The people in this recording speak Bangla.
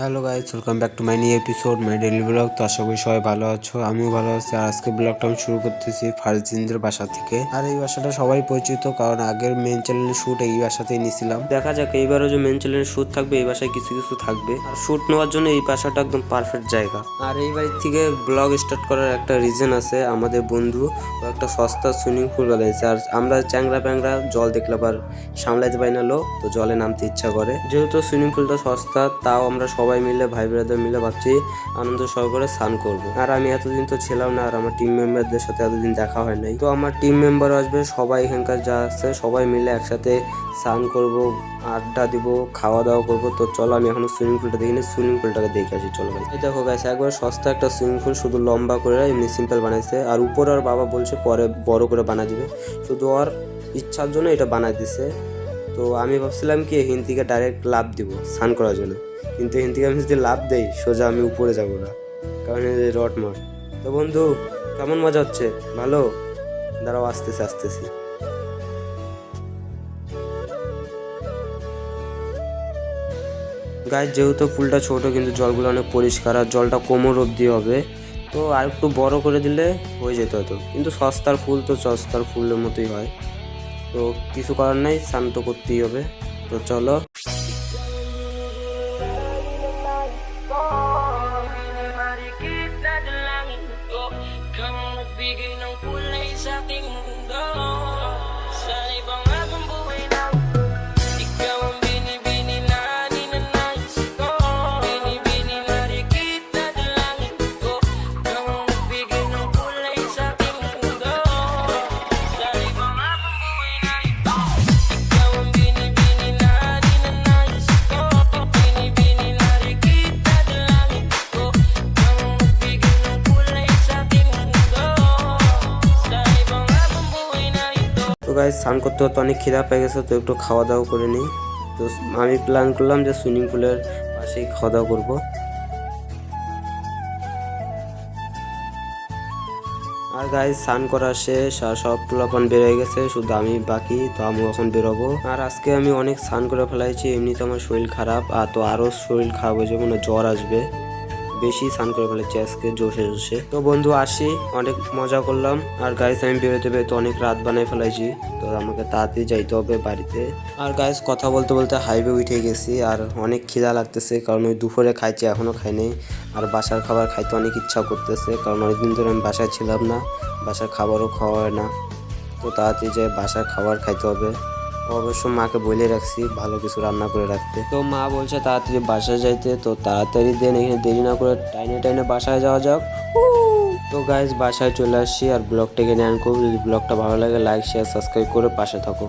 Hello guys welcome back to my new episode my daily blog তো আশা করি সবাই ভালো আছো, আমিও ভালো আছি। আর আজকে ব্লগটা আমি শুরু করতেছি ফারজিনদের বাসা থেকে। আর এই বাসাটা সবাই পরিচিত, কারণ আগের মেন চ্যানেলের শ্যুট এই বাসাতেই নিয়েছিলাম। দেখা যাক, এইবারও যে মেন চ্যানেলের শ্যুট থাকবে, এই বাসায় কিছু কিছু থাকবে। আর শ্যুট নেওয়ার জন্য এই বাসাটা একদম পারফেক্ট জায়গা। আর এই বাড়ির থেকে ব্লগ স্টার্ট করার একটা রিজন আছে, আমাদের বন্ধু ও একটা সস্তা সুইমিং পুল বানাইছে। আর আমরা চ্যাংরা প্যাংরা জল দেখলে আবার সামলাইতে পারি না লো তো জলে নামতে ইচ্ছা করে। যেহেতু সুইমিং পুলটা সস্তা, তাও আমরা সবাই মিলে, ভাই ব্রাদার মিলে ভাবছি আনন্দ সহকারে স্নান করব। আর আমি এতদিন তো ছিলাম না আর আমার টিম মেম্বারদের সাথে এতদিন দেখা হয় নাই। তো আমার টিম মেম্বার আসবে, সবাই এখানকার যা আছে সবাই মিলে একসাথে স্নান করব, আড্ডা দিব, খাওয়া দাওয়া করব। তো চলো আমি এখন সুইমিং পুলটা দেখিনি সুইমিং পুলটাকে দেখে আসি, চলো ভাই এই দেখো গাইছে একবার সস্তা একটা সুইমিং পুল শুধু লম্বা করে এমনি সিম্পল বানাইছে। আর উপরে আর বাবা বলছে পরে বড় করে বানা দিবে। শুধু আর ইচ্ছার জন্য এটা বানাই দিছে। তো আমি ভাবছিলাম কি থেকে ডাইরেক্ট লাভ দিব স্নান করার জন্য। কিন্তু এখান থেকে আমি যদি লাভ দেই, সোজা আমি উপরে যাব না। কারণ রড মট তো বন্ধু, কেমন মজা হচ্ছে? ভালো? দাঁড়াও, আসতেছি আসতেছি। গায়ে যেহেতু ফুলটা ছোট, কিন্তু জলগুলো অনেক পরিষ্কার আর জলটা কোমর অবধি হবে, তো আর একটু বড় করে দিলে হয়ে যেত হয়তো। কিন্তু সস্তার ফুল তো সস্তার ফুলের মতোই হয়। তো কিছু করার নাই স্নান তো করতেই হবে। তো চলো Kang magbigay ng kulay sa aking mundo guys স্নান করতে করতে অনেক খিদা পেয়ে গেছে, তো একটু খাওয়া দাওয়া করে নিই। তো আমি প্ল্যান করলাম যে সুইমিং পুলের পাশেই খাওয়া দাওয়া করব। আর গাইজ স্নান করা শেষ, আর সব পোলাপান বেরোয় গেছে, শুধু আমি বাকি, তো আমি এখন বেরোবো। আর আজকে আমি অনেক স্নান করে ফেলাইছি, এমনিতে আমার শরীর খারাপ, আর তো আরও শরীর খারাপ হয়ে যাবে মানে জ্বর আসবে। বেশি স্নান করে ফেলেছি আজকে জোশে জোশে তো বন্ধু, আসি, অনেক মজা করলাম। আর গাইস আমি বেরোতে বেরোতে অনেক রাত বানাই ফেলাইছি। তো আমাকে তাড়াতাড়ি যাইতে হবে বাড়িতে। আর গাইস কথা বলতে বলতে হাইওয়ে উঠে গেছি। আর অনেক খিদা লাগতেছে, কারণ ওই দুপুরে খাইছি এখনও খাইনি আর বাসার খাবার খাইতে অনেক ইচ্ছা করতেছে, কারণ অনেকদিন ধরে আমি বাসায় ছিলাম না। বাসার খাবারও খাওয়া হয় না। তো তাড়াতাড়ি যে বাসার খাবার খাইতে হবে। অবশ্য মাকে বলে রাখছি ভালো কিছু রান্না করে রাখতে। তো মা বলছে তাড়াতাড়ি বাসায় যাইতে, তো তাড়াতাড়ি দেন, এখানে দেরি না করে টাইনে টাইনে বাসায় যাওয়া যাক। তো গাইজ বাসায় চলে আসছি আর ব্লগটাকে নেন করব। যদি ব্লগটা ভালো লাগে লাইক শেয়ার সাবস্ক্রাইব করে পাশে থাকো।